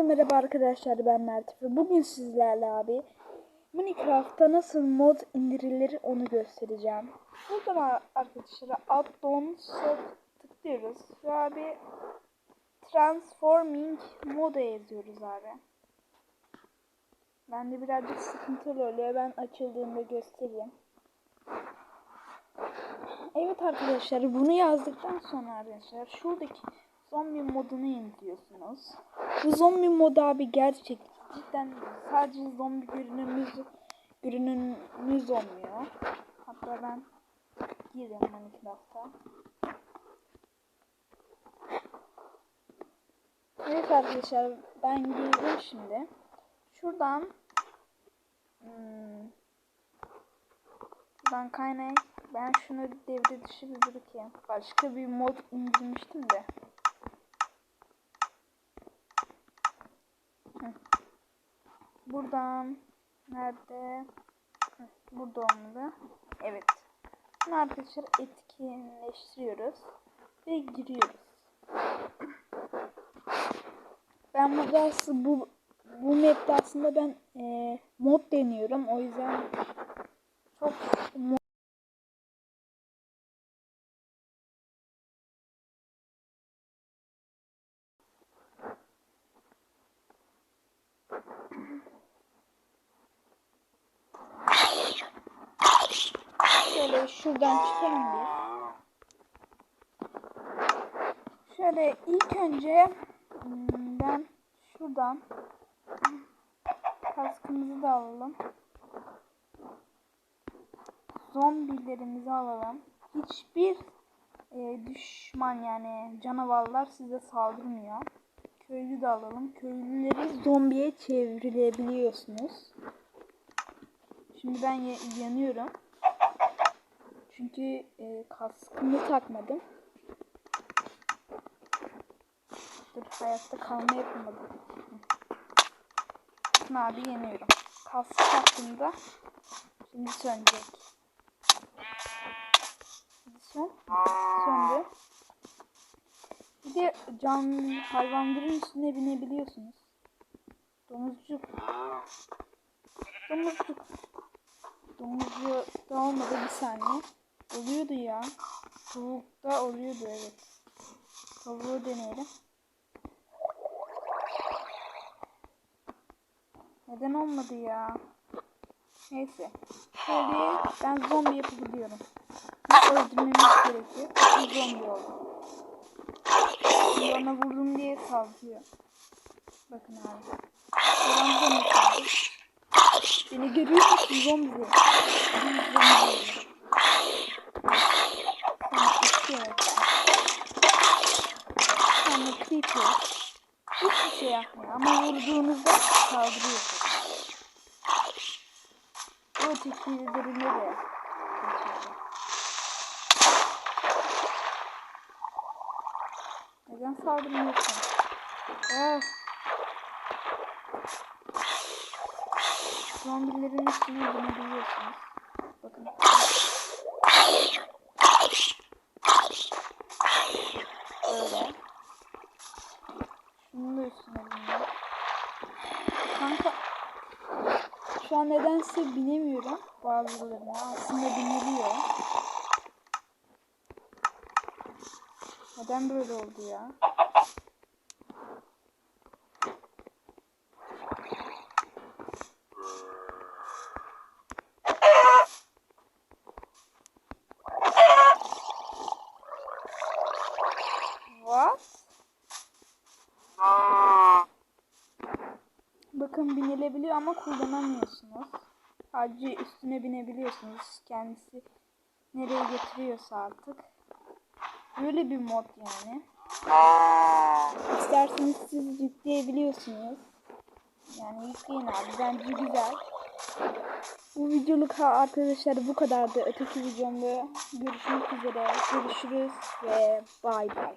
Herkese merhaba arkadaşlar ben Mert ve bugün sizlerle abi Minecraft'ta nasıl mod indirilir onu göstereceğim. Buradan arkadaşlar addons'a tıklıyoruz ve abi transforming moda yazıyoruz abi. Ben de birazcık sıkıntılı oluyor ben açıldığında göstereyim. Evet arkadaşlar bunu yazdıktan sonra arkadaşlar şuradaki zombi modunu indiriyorsunuz. Bu zombi modu abi gerçek. Cidden sadece zombi görünümüz görünümüz olmuyor. Hatta ben gireyim Minecraft'a. Evet arkadaşlar ben girdim şimdi. Şuradan hmm, Buradan kaynak ben şunu devre dışı bir bırakayım. Başka bir mod indirmiştim de. Buradan nerede? Burada olmalı. Evet. Bunu arkadaşlar etkinleştiriyoruz ve giriyoruz. Ben burada bu bu map'te aslında ben e, mod deniyorum. O yüzden çok mod Şöyle şuradan çıkalım biz. Şöyle ilk önce hmm, ben şuradan kaskımızı da alalım. Zombilerimizi alalım. Hiçbir e, düşman yani canavarlar size saldırmıyor. Köylü de alalım. Köylüleri zombiye çevirebiliyorsunuz. Şimdi ben yanıyorum. Çünkü e, kaskımı takmadım. Dur hayatta kalma yapamadım. Abi yeniyorum. Kask taktığımda şimdi sönecek. Şimdi sön. Söndü. Bir de can hayvanların üstüne binebiliyorsunuz. Domuzcuk. Domuzcuk. Domuzcu da olmadı bir saniye. Oluyordu ya. Tavukta oluyordu evet. Tavuğu deneyelim. Neden olmadı ya? Neyse. Şöyle ben zombi yapabiliyorum. Öldürmemiz gerekiyor. Bir zombi oldu. Ona vurdum diye saldırıyor. Bakın abi. Ben zombi kaldı. Beni görüyor musun zombi? Zombi. Sonra creeper. Hiçbir şey yapmıyor ama vurduğunuzda saldırıyor. O ötekilerine de Neden saldırmıyorsun? Öf. Zombilerin üstüne binebiliyorsunuz. Bakın. Böyle. Şunun da üstüne biniyor. Kanka şu an nedense binemiyorum bazılarına. Aslında biniliyor. Neden böyle oldu ya? Bakın binilebiliyor ama kullanamıyorsunuz. Sadece üstüne binebiliyorsunuz. Kendisi nereye getiriyorsa artık. Böyle bir mod yani. İsterseniz siz yükleyebiliyorsunuz. Yani yükleyin abi. Bence güzel. Bu videoluk arkadaşlar bu kadardı. Öteki videomda görüşmek üzere. Görüşürüz ve bay bay.